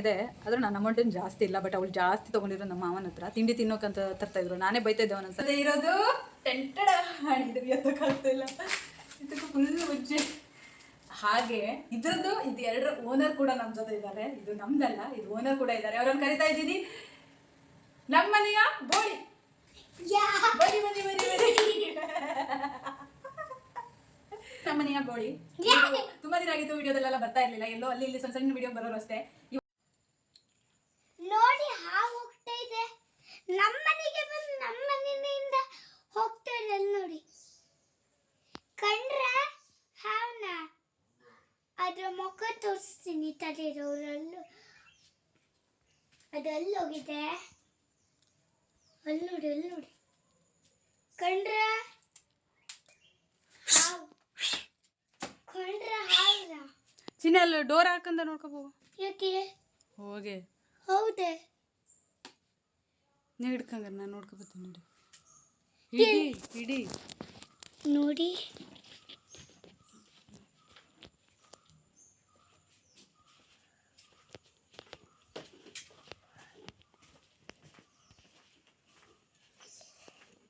ಇದೆ ಆದ್ರೆ ನನ್ನ ಅಮೌಂಟ್ ಏನು ಜಾಸ್ತಿ ಇಲ್ಲ ಬಟ್ ಅವಳು ಜಾಸ್ತಿ ತಗೊಂಡಿರೋ ನಮ್ಮ ಮಾವನ ಹತ್ರ. ತಿಂಡಿ ತಿನ್ನೋಕಂತ ತರ್ತಾ ಇದ್ರು. ನಾನೇ ಬೈತಾ ಇದ್ದೆ ಒಂದೊಂದ್ಸಲ ಇರೋದು? ಟೆಂಟಡ ಎತ್ತಕ್ಕಾಗ್ತಾ ಇಲ್ಲ. ಇದಕ್ಕೂ ಫುಲ್ ಮುಜ್ಜೆ ಹಾಗೆ ಇದ್ರದ್ದು ಇದು ಎರಡರ ಓನರ್ ಕೂಡ ನಮ್ಮ ಜೊತೆ ಇದ್ದಾರೆ. ಇದು ನಮ್ದಲ್ಲ ಇದು ಓನರ್ ಕೂಡ ಇದ್ದಾರೆ. ಅವ್ರನ್ನ ಕರಿತಾ ಇದ್ದೀನಿ. ನಮ್ಮ ಮನೆಯ ಬೋಳಿ. ಬನ್ನಿ ಬನ್ನಿ ಬನ್ನಿ ಬನ್ನಿ. ನಮ್ಮ ಮನೆಯ ಬೋಳಿ. ತುಂಬಾ ದಿನ ಆಗಿತ್ತು ವಿಡಿಯೋದಲ್ಲೆಲ್ಲ ಬರ್ತಾ ಇರ್ಲಿಲ್ಲ. ಎಲ್ಲೋ ಅಲ್ಲಿ ಇಲ್ಲಿ ಸಣ್ಣ ಸಣ್ಣ ವಿಡಿಯೋ ಬರೋರು ಅಷ್ಟೇ. ನೋಡಿ ಹಾವು ಹೋಗ್ತಾ ಇದೆ. ನಮ್ಮನೆಗೆ ಬಂದು ನಮ್ಮ ಮನೆಯಿಂದ ಹೋಗ್ತಾ ಇದೆ ನೋಡಿ. ಕಂಡ್ರೆ ಹಾವನ್ನ ಅದರ ಮುಖ ತೋರಿಸ್ತೀನಿ ತಲೆರೋರಲ್ಲೂ ಅದು ಅಲ್ಲಿ ಹೋಗಿದೆ? ಅಲ್ಲಿ ನೋಡಿ ಅಲ್ಲಿ ನೋಡಿ. ಕಂಡ್ರ ಹಾವು ಕಂಡ್ರ ಹಾವನ. ಚಿನ್ನ ಅಲ್ಲಿ ಡೋರ್ ಹಾಕಂದ ನೋಡ್ಕೋಬೋ ಯಾಕೆ? ಹೋಗೆ. ಹೌದೇ. ನೀ ಹಿಡ್ಕಂಗಾರ ನಾನು ನೋಡ್ಕೊಬತ್ತೀನಿ ನೋಡಿ. ಇಡಿ ಇಡಿ. ನೋಡಿ.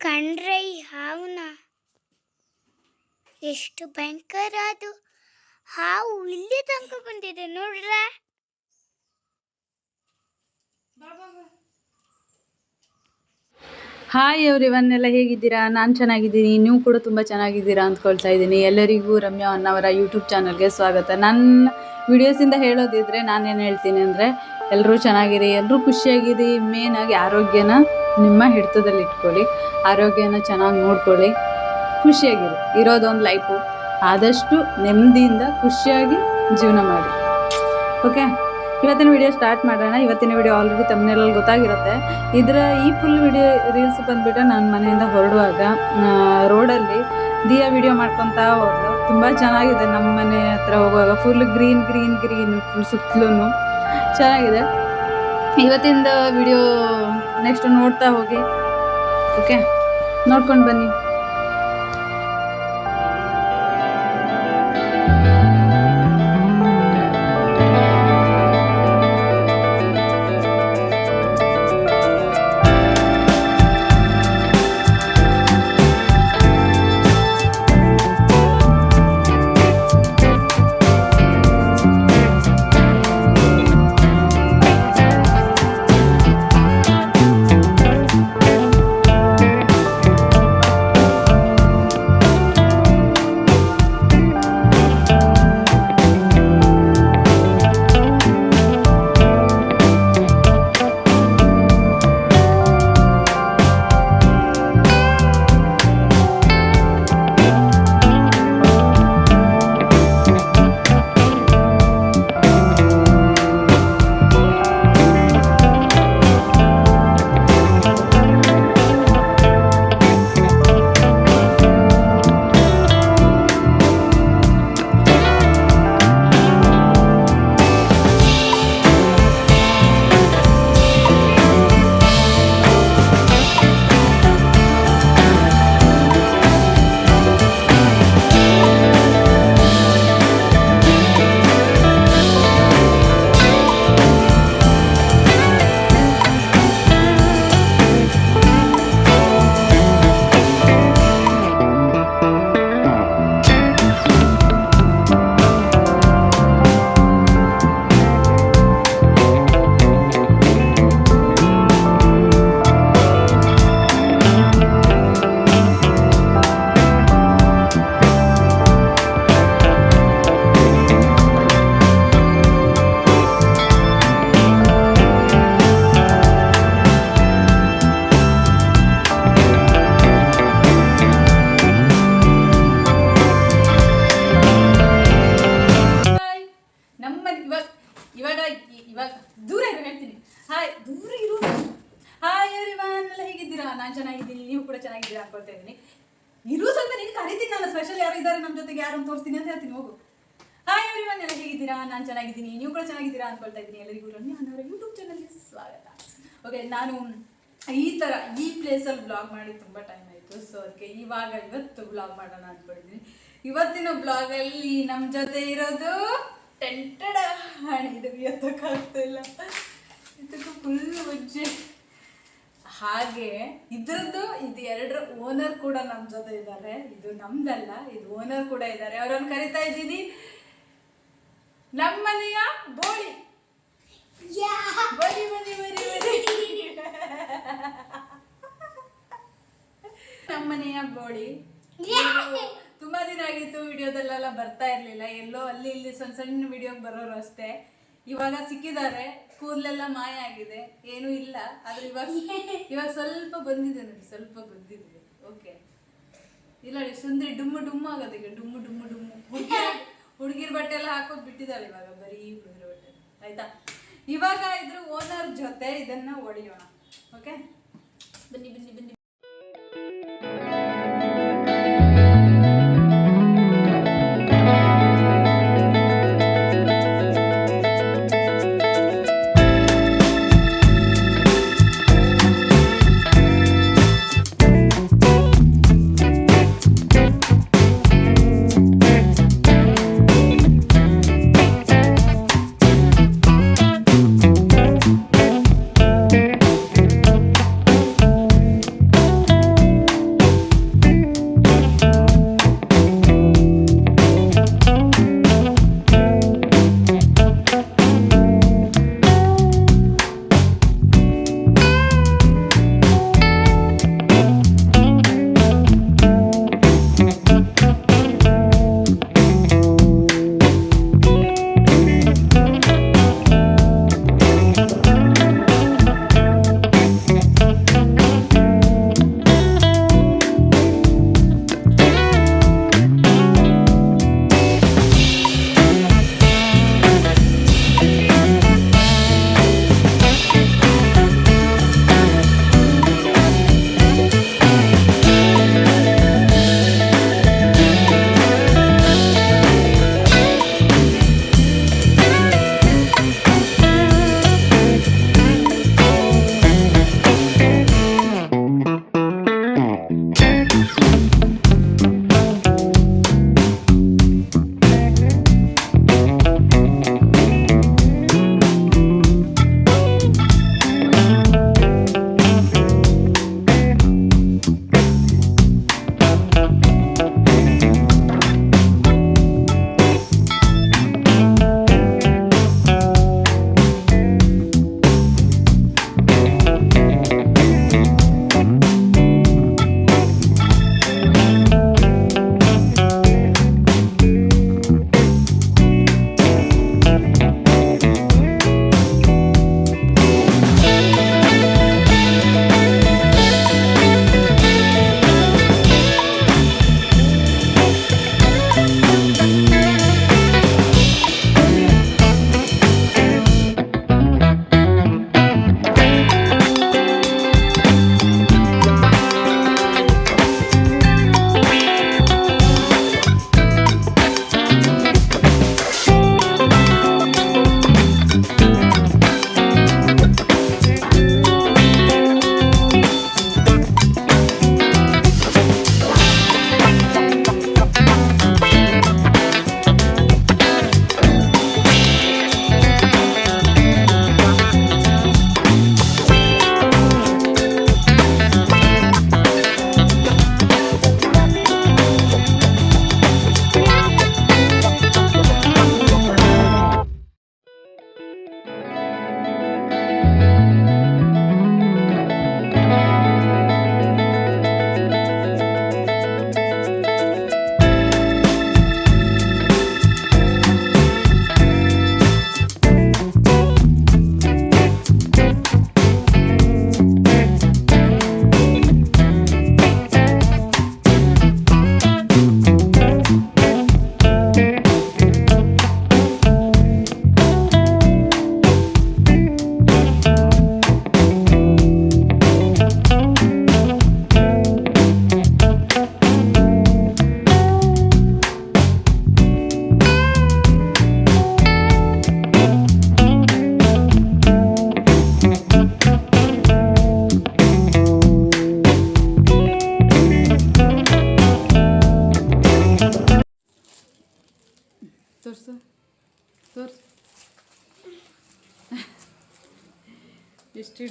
ಕಂಡ್ರೆ ಹಾವುನ ಎಷ್ಟು ಭಯಂಕರ ಅದು. ಹಾವು ಇಲ್ಲಿ ತನಕ ಬಂದಿದೆ ನೋಡ್ರ. ಹಾಯ್ ಇವನ್ನೆಲ್ಲ ಹೇಗಿದ್ದೀರಾ? ನಾನು ಚೆನ್ನಾಗಿದ್ದೀನಿ. ನೀವು ಕೂಡ ತುಂಬ ಚೆನ್ನಾಗಿದ್ದೀರಾ ಅಂದ್ಕೊಳ್ತಾ ಇದ್ದೀನಿ. ಎಲ್ಲರಿಗೂ ರಮ್ಯಾ ಅನ್ನವರ ಯೂಟ್ಯೂಬ್ ಚಾನಲ್ಗೆ ಸ್ವಾಗತ. ನನ್ನ ವಿಡಿಯೋಸಿಂದ ಹೇಳೋದಿದ್ರೆ ನಾನೇನು ಹೇಳ್ತೀನಿ ಅಂದರೆ ಎಲ್ಲರೂ ಚೆನ್ನಾಗಿರಿ ಎಲ್ಲರೂ ಖುಷಿಯಾಗಿರಿ ಮೇನಾಗಿ ಆರೋಗ್ಯನ ನಿಮ್ಮ ಹಿಡಿತದಲ್ಲಿ ಇಟ್ಕೊಳ್ಳಿ. ಆರೋಗ್ಯನ ಚೆನ್ನಾಗಿ ನೋಡ್ಕೊಳ್ಳಿ. ಖುಷಿಯಾಗಿರಿ. ಇರೋದೊಂದು ಲೈಫು ಆದಷ್ಟು ನೆಮ್ಮದಿಯಿಂದ ಖುಷಿಯಾಗಿ ಜೀವನ ಮಾಡಿ. ಓಕೆ ಇವತ್ತಿನ ವಿಡಿಯೋ ಸ್ಟಾರ್ಟ್ ಮಾಡೋಣ. ಇವತ್ತಿನ ವಿಡಿಯೋ ಆಲ್ರೆಡಿ ತಮ್ಮನೇಲಲ್ಲಿ ಗೊತ್ತಾಗಿರುತ್ತೆ. ಇದರ ಈ ಫುಲ್ ವಿಡಿಯೋ ರೀಲ್ಸ್ ಬಂದುಬಿಟ್ಟು ನಾನು ಮನೆಯಿಂದ ಹೊರಡುವಾಗ ರೋಡಲ್ಲಿ ದಿಯಾ ವಿಡಿಯೋ ಮಾಡ್ಕೊತಾ ಹೋದ್ಲು. ತುಂಬ ಚೆನ್ನಾಗಿದೆ. ನಮ್ಮ ಮನೆ ಹತ್ರ ಹೋಗುವಾಗ full green green green full ಸುತ್ತಲೂ ಚೆನ್ನಾಗಿದೆ. ಇವತ್ತಿಂದ ವಿಡಿಯೋ ನೆಕ್ಸ್ಟ್ ನೋಡ್ತಾ ಹೋಗಿ. ಓಕೆ ನೋಡ್ಕೊಂಡು ಬನ್ನಿ. ಮಾಡಿ ತುಂಬ ಟೈಮ್ ಆಯಿತು. ಸೊ ಅದಕ್ಕೆ ಇವಾಗ ಇವತ್ತು ಬ್ಲಾಗ್ ಮಾಡೋಣ ಅಂದ್ಕೊಂಡಿದ್ದೀನಿ ಇವತ್ತಿನ ಬ್ಲಾಗಲ್ಲಿ ನಮ್ಮ ಜೊತೆ ಇರೋದು ಟೆಂಟಡ. ಇದು ಎತ್ತಕ್ಕಾಗ್ತಿಲ್ಲ ಇದಕ್ಕೂ ಫುಲ್ ಉಜ್ಜೆ. ಹಾಗೆ ಇದ್ರದ್ದು ಇದು ಎರಡರ ಓನರ್ ಕೂಡ ನಮ್ಮ ಜೊತೆ ಇದ್ದಾರೆ ಇದು ನಮ್ದಲ್ಲ ಇದು ಓನರ್ ಕೂಡ ಇದ್ದಾರೆ ಅವರನ್ನು ಕರಿತಾ ಇದ್ದೀನಿ. ನಮ್ಮನೆಯ ಬೋಳಿ. ಬರಿ ಬರಿ ಬರಿ ಬರಿ ನಮ್ಮನೆಯ ಬೋಳಿ ಇವ್ರು ತುಂಬಾ ದಿನ ಆಗಿತ್ತು ವಿಡಿಯೋದಲ್ಲೆಲ್ಲ ಬರ್ತಾ ಇರ್ಲಿಲ್ಲ. ಎಲ್ಲೋ ಅಲ್ಲಿ ಇಲ್ಲಿ ಸಣ್ಣ ಸಣ್ಣ ವಿಡಿಯೋ ಬರೋರು ಅಷ್ಟೇ. ಇವಾಗ ಸಿಕ್ಕಿದ್ದಾರೆ. ಕೂದಲೆಲ್ಲ ಮಾಯ ಆಗಿದೆ. ಏನೂ ಇಲ್ಲ. ಆದ್ರೆ ಇವಾಗ ಇವಾಗ ಸ್ವಲ್ಪ ಬಂದಿದೆ ನೋಡಿ ಸ್ವಲ್ಪ ಬಂದಿದೆ. ಓಕೆ ಇಲ್ಲ ನೋಡಿ ಸುಂದ್ರಿ ಡುಮ್ಮು ಡುಮ್ಮು ಆಗೋದು ಈಗ. ಡುಮ್ಮು ಡುಮ್ಮು ಡುಮ್ಮು. ಹುಡುಗಿರ್ ಹುಡುಗಿರ್ ಬಟ್ಟೆ ಎಲ್ಲ ಹಾಕೋದು ಬಿಟ್ಟಿದ್ದಾಳೆ ಇವಾಗ. ಬರೀ ಹುಡುಗಿರ ಬಟ್ಟೆ. ಆಯ್ತಾ? ಇವಾಗ ಇದ್ರ ಓನರ್ ಜೊತೆ ಇದನ್ನ ಹೊಡೆಯೋಣ. ಓಕೆ ಬನ್ನಿ ಬನ್ನಿ ಬನ್ನಿ.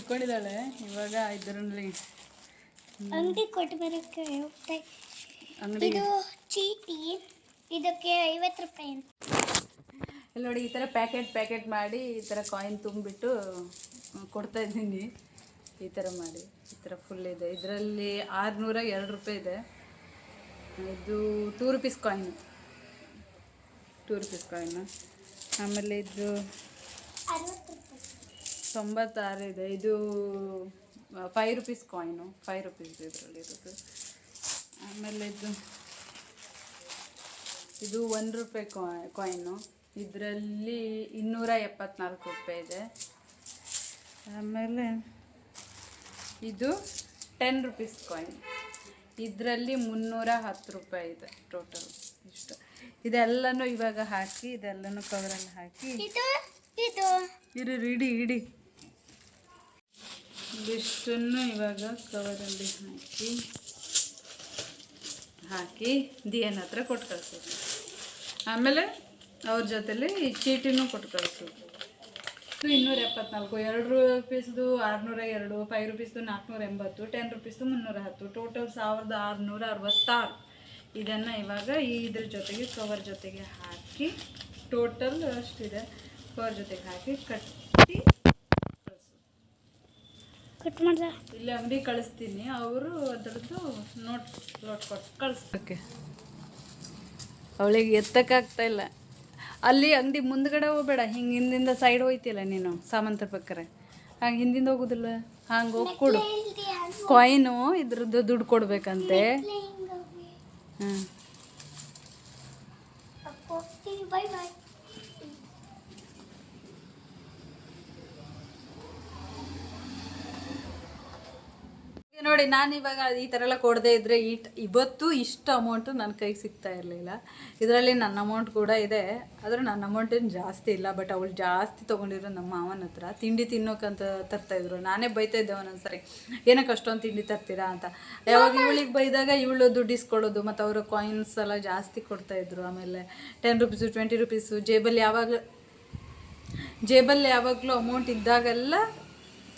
ಇಷ್ಟು ಹಿಡ್ಕೊಂಡಿದ್ದಾಳೆ ಇವಾಗ ಇದರಲ್ಲಿ. ಅಂಗಡಿ ಕೊಟ್ಟು ಬರೋಕ್ಕೆ ಹೋಗ್ತಾ ಅಂಗಡಿ ಇದು ಚೀಟಿ. ಇದಕ್ಕೆ ಐವತ್ತು ರೂಪಾಯಿ ಅಂತ. ಇಲ್ಲಿ ನೋಡಿ ಈ ಥರ ಪ್ಯಾಕೆಟ್ ಪ್ಯಾಕೆಟ್ ಮಾಡಿ ಈ ಥರ ಕಾಯಿನ್ ತುಂಬಿಟ್ಟು ಕೊಡ್ತಾ ಇದ್ದೀನಿ. ಈ ಥರ ಮಾಡಿ. ಈ ಥರ ಫುಲ್ ಇದೆ. ಇದರಲ್ಲಿ ಆರುನೂರ ಎರಡು ರೂಪಾಯಿ ಇದೆ. ಇದು two rupees coin two rupees coin ಆಮೇಲೆ ಇದು ತೊಂಬತ್ತಾರು ಇದೆ. ಇದು five rupees coin five rupees ಇದರಲ್ಲಿ ಇರೋದು. ಆಮೇಲೆ ಇದು ಇದು ಒಂದು ರೂಪಾಯಿ ಕಾಯಿನು ಇದರಲ್ಲಿ ಇನ್ನೂರ ಎಪ್ಪತ್ನಾಲ್ಕು ರೂಪಾಯಿ ಇದೆ. ಆಮೇಲೆ ಇದು ಟೆನ್ ರುಪೀಸ್ ಕಾಯಿನ್ ಇದರಲ್ಲಿ ಮುನ್ನೂರ ಹತ್ತು ರೂಪಾಯಿ ಇದೆ ಟೋಟಲ್ ಇಷ್ಟು. ಇದೆಲ್ಲನೂ ಇವಾಗ ಹಾಕಿ ಇದೆಲ್ಲನೂ ಕವರಲ್ಲಿ ಹಾಕಿ. ಇರು ಇಡಿ ಇಡಿ. ಇದಿಷ್ಟನ್ನು ಇವಾಗ ಕವರಲ್ಲಿ ಹಾಕಿ ಹಾಕಿ ದಿಯನ್ ಹತ್ರ ಕೊಟ್ಟು ಕಳಿಸೋದು. ಆಮೇಲೆ ಅವ್ರ ಜೊತೆಲಿ ಈ ಚೀಟಿನೂ ಕೊಟ್ಟು ಕಳಿಸೋದು. ಇನ್ನೂರ ಎಪ್ಪತ್ನಾಲ್ಕು, ಎರಡು ರುಪೀಸ್ದು ಆರುನೂರ ಎರಡು, ಫೈವ್ ರುಪೀಸ್ದು ನಾಲ್ಕುನೂರ ಎಂಬತ್ತು, ಟೆನ್ ರುಪೀಸ್ದು ಮುನ್ನೂರ ಹತ್ತು, ಟೋಟಲ್ ಸಾವಿರದ ಆರುನೂರ ಅರವತ್ತಾರು. ಇದನ್ನು ಇವಾಗ ಇದ್ರ ಜೊತೆಗೆ ಕವರ್ ಜೊತೆಗೆ ಹಾಕಿ, ಟೋಟಲ್ ಅಷ್ಟಿದೆ. ಕವರ್ ಜೊತೆಗೆ ಹಾಕಿ ಕಟ್ಟಿ ಕಟ್ ಮಾಡ್ದ. ಇಲ್ಲಿ ಅಂಗಡಿ ಕಳಿಸ್ತೀನಿ. ಅವರು ಅದರದ್ದು ನೋಟ್ ನೋಟ್ ಕೊಟ್ಟು ಕಳಿಸ್ಬೇಕೆ ಅವಳಿಗೆ ಎತ್ತಕ್ಕಾಗ್ತಾ ಇಲ್ಲ. ಅಲ್ಲಿ ಅಂಗಡಿ ಮುಂದ್ಗಡೆ ಹೋಗ್ಬೇಡ. ಹಿಂಗೆ ಹಿಂದಿಂದ ಸೈಡ್ ಹೋಯ್ತಿಲ್ಲ ನೀನು ಸಾಮಂತ ಪಕ್ಕರೆ. ಹಂಗೆ ಹಿಂದಿಂದ ಹೋಗೋದಿಲ್ಲ. ಹಂಗೆ ಹೋಗಿ ಕೊಡು ಕಾಯಿನು ಇದ್ರದ್ದು ದುಡ್ಡು ಕೊಡ್ಬೇಕಂತೆ. ಹ್ಞೂ ಹೋಗ್ತೀನಿ ಬಾಯ್ ಬಾಯ್ ಈಗ ನೋಡಿ, ನಾನು ಇವಾಗ ಈ ಥರ ಎಲ್ಲ ಕೊಡದೆ ಇದ್ದರೆ ಇಟ್ ಇವತ್ತು ಇಷ್ಟು ಅಮೌಂಟು ನನ್ನ ಕೈಗೆ ಸಿಗ್ತಾ ಇರಲಿಲ್ಲ. ಇದರಲ್ಲಿ ನನ್ನ ಅಮೌಂಟ್ ಕೂಡ ಇದೆ. ಆದರೆ ನನ್ನ ಅಮೌಂಟ್ ಏನು ಜಾಸ್ತಿ ಇಲ್ಲ. ಬಟ್ ಅವಳು ಜಾಸ್ತಿ ತೊಗೊಂಡಿರೋ ನಮ್ಮ ಮಾವನ ಹತ್ರ ತಿಂಡಿ ತಿನ್ನೋಕ್ಕಂತ ತರ್ತಾಯಿದ್ರು ನಾನೇ ಬೈತಾ ಇದ್ದೆ ಒಂದೊಂದ್ಸರಿ ಏನಕ್ಕೆ ಅಷ್ಟೊಂದು ತಿಂಡಿ ತರ್ತೀರಾ ಅಂತ. ಯಾವಾಗ ಇವಳಿಗೆ ಬೈದಾಗ ಇವಳು ದುಡ್ಡು ಇಸ್ಕೊಳ್ಳೋದು, ಮತ್ತು ಅವರು ಕಾಯಿನ್ಸ್ ಎಲ್ಲ ಜಾಸ್ತಿ ಕೊಡ್ತಾಯಿದ್ರು ಆಮೇಲೆ ಟೆನ್ ರುಪೀಸು ಟ್ವೆಂಟಿ ರುಪೀಸು ಜೇಬಲ್ಲಿ ಯಾವಾಗ ಜೇಬಲ್ಲಿ ಯಾವಾಗಲೂ ಅಮೌಂಟ್ ಇದ್ದಾಗೆಲ್ಲ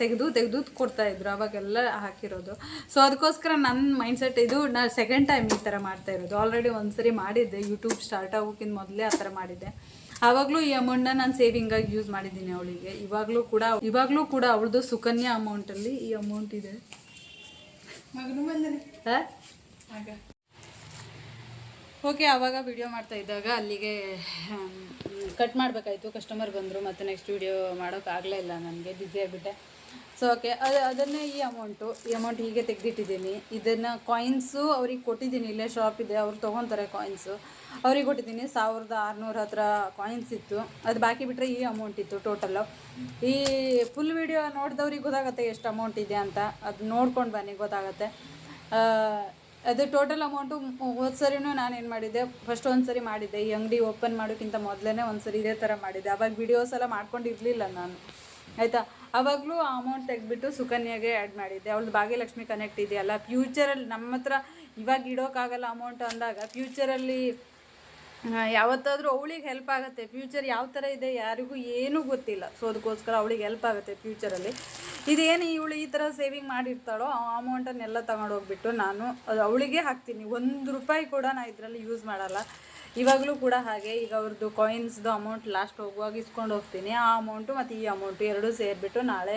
ತೆಗೆದು ತೆಗೆದು ಕೊಡ್ತಾ ಇದ್ರು ಅವಾಗೆಲ್ಲ ಹಾಕಿರೋದು. ಸೊ ಅದಕ್ಕೋಸ್ಕರ ನನ್ನ ಮೈಂಡ್ಸೆಟ್ ಇದು ನಾನು ಸೆಕೆಂಡ್ ಟೈಮ್ ಈ ಥರ ಮಾಡ್ತಾ ಇರೋದು. ಆಲ್ರೆಡಿ ಒಂದ್ಸರಿ ಮಾಡಿದ್ದೆ ಯೂಟ್ಯೂಬ್ ಸ್ಟಾರ್ಟ್ ಆಗೋಕ್ಕಿಂತ ಮೊದಲೇ ಆ ಥರ ಮಾಡಿದ್ದೆ. ಆವಾಗಲೂ ಈ ಅಮೌಂಟ್ನ ನಾನು ಸೇವಿಂಗಾಗಿ ಯೂಸ್ ಮಾಡಿದ್ದೀನಿ ಅವಳಿಗೆ. ಇವಾಗಲೂ ಕೂಡ ಇವಾಗಲೂ ಕೂಡ ಅವಳದು ಸುಕನ್ಯಾ ಅಮೌಂಟಲ್ಲಿ ಈ ಅಮೌಂಟ್ ಇದೆ. ಹಾ? ಓಕೆ ಆವಾಗ ವಿಡಿಯೋ ಮಾಡ್ತಾ ಇದ್ದಾಗ ಅಲ್ಲಿಗೆ ಕಟ್ ಮಾಡಬೇಕಾಯ್ತು. ಕಸ್ಟಮರ್ ಬಂದರು ಮತ್ತು ನೆಕ್ಸ್ಟ್ ವಿಡಿಯೋ ಮಾಡೋಕ್ಕಾಗಲೇ ಇಲ್ಲ. ನನಗೆ ಬ್ಯುಸಿ ಆಗಿಬಿಟ್ಟೆ. ಸೊ ಓಕೆ ಅದು ಅದನ್ನೇ ಈ ಅಮೌಂಟು ಈ ಅಮೌಂಟ್ ಹೀಗೆ ತೆಗೆದಿಟ್ಟಿದ್ದೀನಿ. ಇದನ್ನು ಕಾಯಿನ್ಸು ಅವ್ರಿಗೆ ಕೊಟ್ಟಿದ್ದೀನಿ, ಇಲ್ಲೇ ಶಾಪ್ ಇದೆ, ಅವ್ರು ತೊಗೊತಾರೆ ಕಾಯಿನ್ಸು ಅವ್ರಿಗೆ ಕೊಟ್ಟಿದ್ದೀನಿ, ಸಾವಿರದ ಆರುನೂರ ಹತ್ರ ಕಾಯಿನ್ಸ್ ಇತ್ತು. ಅದು ಬಾಕಿ ಬಿಟ್ಟರೆ ಈ ಅಮೌಂಟ್ ಇತ್ತು ಟೋಟಲ್ಲು ಈ ಫುಲ್ ವಿಡಿಯೋ ನೋಡಿದವ್ರಿಗೆ ಗೊತ್ತಾಗುತ್ತೆ ಎಷ್ಟು ಅಮೌಂಟ್ ಇದೆ ಅಂತ. ಅದು ನೋಡ್ಕೊಂಡು ಬನ್ನಿ, ಗೊತ್ತಾಗುತ್ತೆ. ಅದು ಟೋಟಲ್ ಅಮೌಂಟು ಹೋದ ಸರಿನೂ ನಾನು ಏನು ಮಾಡಿದ್ದೆ ಫಸ್ಟ್ ಒಂದು ಸರಿ ಮಾಡಿದ್ದೆ. ಈ ಅಂಗಡಿ ಓಪನ್ ಮಾಡೋಕ್ಕಿಂತ ಮೊದಲೇ ಒಂದು ಸರಿ ಇದೇ ಥರ ಮಾಡಿದ್ದೆ. ಅವಾಗ ವಿಡಿಯೋಸ್ ಎಲ್ಲ ಮಾಡ್ಕೊಂಡಿರಲಿಲ್ಲ ನಾನು. ಆಯಿತಾ? ಅವಾಗಲೂ ಆ ಅಮೌಂಟ್ ತೆಗೆದ್ಬಿಟ್ಟು ಸುಕನ್ಯಾಗೆ ಆ್ಯಡ್ ಮಾಡಿದ್ದೆ. ಅವಳು ಭಾಗ್ಯಲಕ್ಷ್ಮಿ ಕನೆಕ್ಟ್ ಇದೆಯಲ್ಲ ಫ್ಯೂಚರಲ್ಲಿ ನಮ್ಮ ಹತ್ರ ಇವಾಗ ಇಡೋಕ್ಕಾಗಲ್ಲ ಅಮೌಂಟ್ ಅಂದಾಗ ಫ್ಯೂಚರಲ್ಲಿ ಯಾವತ್ತಾದರೂ ಅವಳಿಗೆ ಹೆಲ್ಪ್ ಆಗುತ್ತೆ. ಫ್ಯೂಚರ್ ಯಾವ ಥರ ಇದೆ ಯಾರಿಗೂ ಏನೂ ಗೊತ್ತಿಲ್ಲ. ಸೊ ಅದಕ್ಕೋಸ್ಕರ ಅವಳಿಗೆ ಹೆಲ್ಪ್ ಆಗುತ್ತೆ ಫ್ಯೂಚರಲ್ಲಿ ಇದೇನು ಇವಳು ಈ ಥರ ಸೇವಿಂಗ್ ಮಾಡಿರ್ತಾಳೋ ಆ ಅಮೌಂಟನ್ನೆಲ್ಲ ತಗೊಂಡು ಹೋಗ್ಬಿಟ್ಟು ನಾನು ಅದು ಅವಳಿಗೆ ಹಾಕ್ತೀನಿ. ಒಂದು ರೂಪಾಯಿ ಕೂಡ ನಾನು ಇದರಲ್ಲಿ ಯೂಸ್ ಮಾಡಲ್ಲ. ಇವಾಗಲೂ ಕೂಡ ಹಾಗೆ. ಈಗ ಅವ್ರದ್ದು ಕಾಯಿನ್ಸ್ದು ಅಮೌಂಟ್ ಲಾಸ್ಟ್ ಹೋಗುವಾಗ ಇಸ್ಕೊಂಡು ಹೋಗ್ತೀನಿ. ಆ ಅಮೌಂಟು ಮತ್ತು ಈ ಅಮೌಂಟು ಎರಡೂ ಸೇರಿಬಿಟ್ಟು ನಾಳೆ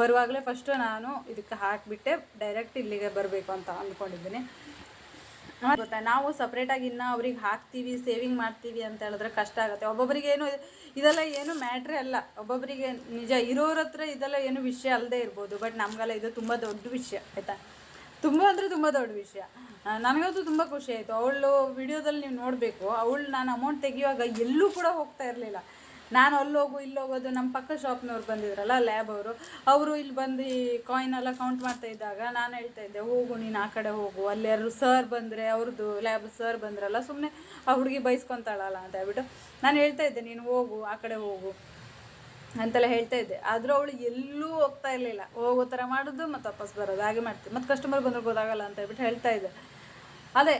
ಬರುವಾಗಲೇ ಫಸ್ಟು ನಾನು ಇದಕ್ಕೆ ಹಾಕಿಬಿಟ್ಟೆ ಡೈರೆಕ್ಟ್ ಇಲ್ಲಿಗೆ ಬರಬೇಕು ಅಂತ ಅಂದ್ಕೊಂಡಿದ್ದೀನಿ. ಗೊತ್ತಾ? ನಾವು ಸಪ್ರೇಟಾಗಿ ಇನ್ನು ಅವ್ರಿಗೆ ಹಾಕ್ತೀವಿ ಸೇವಿಂಗ್ ಮಾಡ್ತೀವಿ ಅಂತ ಹೇಳಿದ್ರೆ ಕಷ್ಟ ಆಗುತ್ತೆ. ಒಬ್ಬೊಬ್ಬರಿಗೆ ಏನು ಇದೆಲ್ಲ ಏನು ಮ್ಯಾಟ್ರೇ ಅಲ್ಲ. ಒಬ್ಬೊಬ್ಬರಿಗೆ ನಿಜ ಇರೋರ ಹತ್ರ ಇದೆಲ್ಲ ಏನು ವಿಷಯ ಅಲ್ಲದೆ ಇರ್ಬೋದು. ಬಟ್ ನಮಗೆಲ್ಲ ಇದು ತುಂಬ ದೊಡ್ಡ ವಿಷಯ, ಆಯಿತಾ? ತುಂಬ ಅಂದರೆ ತುಂಬ ದೊಡ್ಡ ವಿಷಯ. ನನಗಂತೂ ತುಂಬ ಖುಷಿ ಆಯಿತು. ಅವಳು ವಿಡಿಯೋದಲ್ಲಿ ನೀವು ನೋಡಬೇಕು. ಅವಳು ನಾನು ಅಮೌಂಟ್ ತೆಗಿಯುವಾಗ ಎಲ್ಲೂ ಕೂಡ ಹೋಗ್ತಾ ಇರಲಿಲ್ಲ. ನಾನು ಅಲ್ಲೋಗು ಇಲ್ಲಿ ಹೋಗೋದು ನಮ್ಮ ಪಕ್ಕ ಶಾಪ್ನವ್ರು ಬಂದಿದ್ರಲ್ಲ ಲ್ಯಾಬ್ ಅವರು. ಅವರು ಇಲ್ಲಿ ಬಂದು ಈ ಕಾಯಿನ್ ಎಲ್ಲ ಕೌಂಟ್ ಮಾಡ್ತಾ ಇದ್ದಾಗ ನಾನು ಹೇಳ್ತಾ ಇದ್ದೆ, ಹೋಗು, ನೀನು ಆ ಕಡೆ ಹೋಗು. ಅಲ್ಲಿ ಯಾರು ಸರ್ ಬಂದರೆ ಅವ್ರದ್ದು ಲ್ಯಾಬ್ ಸರ್ ಬಂದ್ರಲ್ಲ ಸುಮ್ಮನೆ ಆ ಹುಡುಗಿ ಬೈಸ್ಕೊತಾಳಲ್ಲ ಅಂತ ಹೇಳ್ಬಿಟ್ಟು ನಾನು ಹೇಳ್ತಾ ಇದ್ದೆ, ನೀನು ಹೋಗು, ಆ ಕಡೆ ಹೋಗು. ಅಂತೆಲ್ಲ ಹೇಳ್ತಾ ಇದ್ದೆ. ಆದರೂ ಅವಳು ಎಲ್ಲೂ ಹೋಗ್ತಾ ಇರಲಿಲ್ಲ. ಹೋಗೋ ಥರ ಮಾಡೋದು ಮತ್ತು ವಾಪಸ್ ಬರೋದು, ಹಾಗೆ ಮಾಡ್ತೀವಿ ಮತ್ತು ಕಸ್ಟಮರ್ ಬಂದ್ರೆ ಗೊತ್ತಾಗಲ್ಲ ಅಂತ ಹೇಳ್ಬಿಟ್ಟು ಹೇಳ್ತಾ ಇದ್ದೆ. ಅದೇ,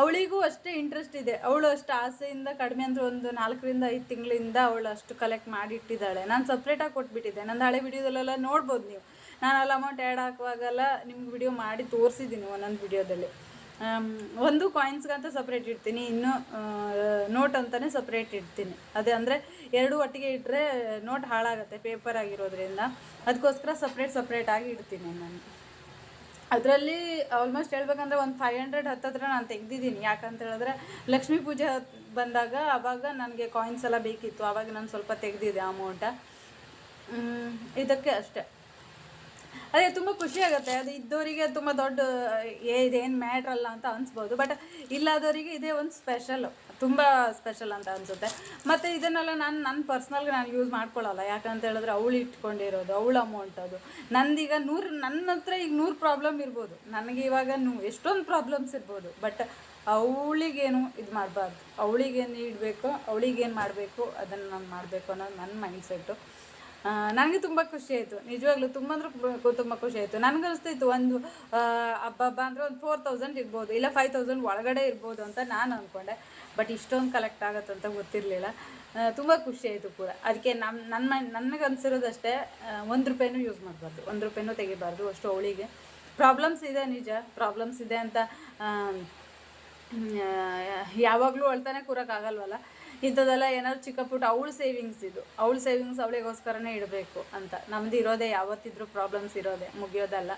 ಅವಳಿಗೂ ಅಷ್ಟೇ ಇಂಟ್ರೆಸ್ಟ್ ಇದೆ. ಅವಳು ಅಷ್ಟು ಆಸೆಯಿಂದ ಕಡಿಮೆ ಅಂದರೆ ಒಂದು ನಾಲ್ಕರಿಂದ ಐದು ತಿಂಗಳಿಂದ ಅವಳು ಅಷ್ಟು ಕಲೆಕ್ಟ್ ಮಾಡಿ ಇಟ್ಟಿದ್ದಾಳೆ ನಾನು ಸಪ್ರೇಟಾಗಿ ಕೊಟ್ಬಿಟ್ಟಿದ್ದೆ. ನಂದು ಹಳೆ ವಿಡಿಯೋದಲ್ಲೆಲ್ಲ ನೋಡ್ಬೋದು ನೀವು. ನಾನು ಅಲ್ಲಿ ಅಮೌಂಟ್ ಆ್ಯಡ್ ಹಾಕುವಾಗೆಲ್ಲ ನಿಮ್ಗೆ ವಿಡಿಯೋ ಮಾಡಿ ತೋರಿಸಿದ್ದೀನಿ ಒಂದೊಂದು ವಿಡಿಯೋದಲ್ಲಿ ಒಂದು ಕಾಯಿನ್ಸ್ಗಂತ ಸಪ್ರೇಟ್ ಇಡ್ತೀನಿ. ಇನ್ನು ನೋಟ್ ಅಂತಲೇ ಸಪ್ರೇಟ್ ಇಡ್ತೀನಿ. ಅದೇ ಅಂದರೆ ಎರಡು ಒಟ್ಟಿಗೆ ಇಟ್ಟರೆ ನೋಟ್ ಹಾಳಾಗುತ್ತೆ ಪೇಪರ್ ಆಗಿರೋದ್ರಿಂದ. ಅದಕ್ಕೋಸ್ಕರ ಸಪ್ರೇಟ್ ಸಪ್ರೇಟಾಗಿ ಇಡ್ತೀನಿ ನಾನು. ಅದರಲ್ಲಿ ಆಲ್ಮೋಸ್ಟ್ ಹೇಳ್ಬೇಕಂದ್ರೆ ಒಂದು ಫೈವ್ ಹಂಡ್ರೆಡ್ ಹತ್ತತ್ರ ನಾನು ತೆಗ್ದಿದ್ದೀನಿ. ಯಾಕಂತ ಹೇಳಿದ್ರೆ ಲಕ್ಷ್ಮೀ ಪೂಜೆ ಬಂದಾಗ ಆವಾಗ ನನಗೆ ಕಾಯಿನ್ಸ್ ಎಲ್ಲ ಬೇಕಿತ್ತು. ಆವಾಗ ನಾನು ಸ್ವಲ್ಪ ತೆಗೆದಿದ್ದೆ ಅಮೌಂಟ ಇದಕ್ಕೆ ಅಷ್ಟೇ. ಅದೇ ತುಂಬ ಖುಷಿ ಆಗುತ್ತೆ. ಅದು ಇದ್ದವರಿಗೆ ತುಂಬ ದೊಡ್ಡ, ಏ ಇದೇನು ಮ್ಯಾಟ್ರ್ ಅಲ್ಲ ಅಂತ ಅನಿಸ್ಬೋದು. ಬಟ್ ಇಲ್ಲದವರಿಗೆ ಇದೇ ಒಂದು ಸ್ಪೆಷಲ್ ತುಂಬ ಸ್ಪೆಷಲ್ ಅಂತ ಅನಿಸುತ್ತೆ. ಮತ್ತು ಇದನ್ನೆಲ್ಲ ನಾನು ನನ್ನ ಪರ್ಸ್ನಲ್ಗೆ ನಾನು ಯೂಸ್ ಮಾಡ್ಕೊಳ್ಳಲ್ಲ. ಯಾಕಂತ ಹೇಳಿದ್ರೆ ಅವಳು ಇಟ್ಕೊಂಡಿರೋದು, ಅವಳ ಅಮೌಂಟ್ ಅದು. ನಂದೀಗ ನೂರು ನನ್ನ ಹತ್ರ ಈಗ ನೂರು ಪ್ರಾಬ್ಲಮ್ ಇರ್ಬೋದು. ನನಗೆ ಇವಾಗ ನೂ, ಎಷ್ಟೊಂದು ಪ್ರಾಬ್ಲಮ್ಸ್ ಇರ್ಬೋದು. ಬಟ್ ಅವಳಿಗೇನು ಇದು ಮಾಡಬಾರ್ದು. ಅವಳಿಗೇನು ಇಡಬೇಕು ಅವಳಿಗೇನು ಮಾಡಬೇಕು, ಅದನ್ನು ನಾನು ಮಾಡಬೇಕು ಅನ್ನೋದು ನನ್ನ ಮೈಂಡ್ ಸೆಟ್ಟು ನನಗೆ ತುಂಬ ಖುಷಿ ಆಯಿತು. ನಿಜವಾಗ್ಲೂ ತುಂಬ ಅಂದ್ರೆ ತುಂಬ ಖುಷಿ ಆಯಿತು. ನನಗೆ ಅನಿಸ್ತಿತ್ತು ಒಂದು ಹಬ್ಬ ಅಂದರೆ ಒಂದು ಫೋರ್ ತೌಸಂಡ್ ಇರ್ಬೋದು, ಇಲ್ಲ ಫೈವ್ ತೌಸಂಡ್ ಒಳಗಡೆ ಇರ್ಬೋದು ಅಂತ ನಾನು ಅಂದ್ಕೊಂಡೆ ಬಟ್ ಇಷ್ಟೊಂದು ಕಲೆಕ್ಟ್ ಆಗುತ್ತಂತ ಗೊತ್ತಿರಲಿಲ್ಲ. ತುಂಬ ಖುಷಿ ಆಯಿತು ಕೂಡ. ಅದಕ್ಕೆ ನಮ್ಮ ನನ್ನ ನನಗೆ ಅನಿಸಿರೋದಷ್ಟೇ ಒಂದು ರೂಪಾಯಿನೂ ಯೂಸ್ ಮಾಡಬಾರ್ದು. ಒಂದು ರೂಪಾಯಿನೂ ತೆಗಿಬಾರ್ದು ಅಷ್ಟು ಅವಳಿಗೆ. ಪ್ರಾಬ್ಲಮ್ಸ್ ಇದೆ ನಿಜ ಪ್ರಾಬ್ಲಮ್ಸ್ ಇದೆ ಅಂತ ಯಾವಾಗಲೂ ಅಳ್ತಾನೆ ಕೂರೋಕ್ಕಾಗಲ್ವಲ್ಲ. ಇಂಥದ್ದೆಲ್ಲ ಏನಾದ್ರು ಚಿಕ್ಕ ಪುಟ್ಟ ಅವಳು ಸೇವಿಂಗ್ಸ್ ಇದು. ಅವಳ ಸೇವಿಂಗ್ಸ್ ಅವಳಿಗೋಸ್ಕರನೇ ಇಡಬೇಕು ಅಂತ. ನಮ್ದು ಇರೋದೇ, ಯಾವತ್ತಿದ್ರೂ ಪ್ರಾಬ್ಲಮ್ಸ್ ಇರೋದೇ, ಮುಗಿಯೋದಲ್ಲ.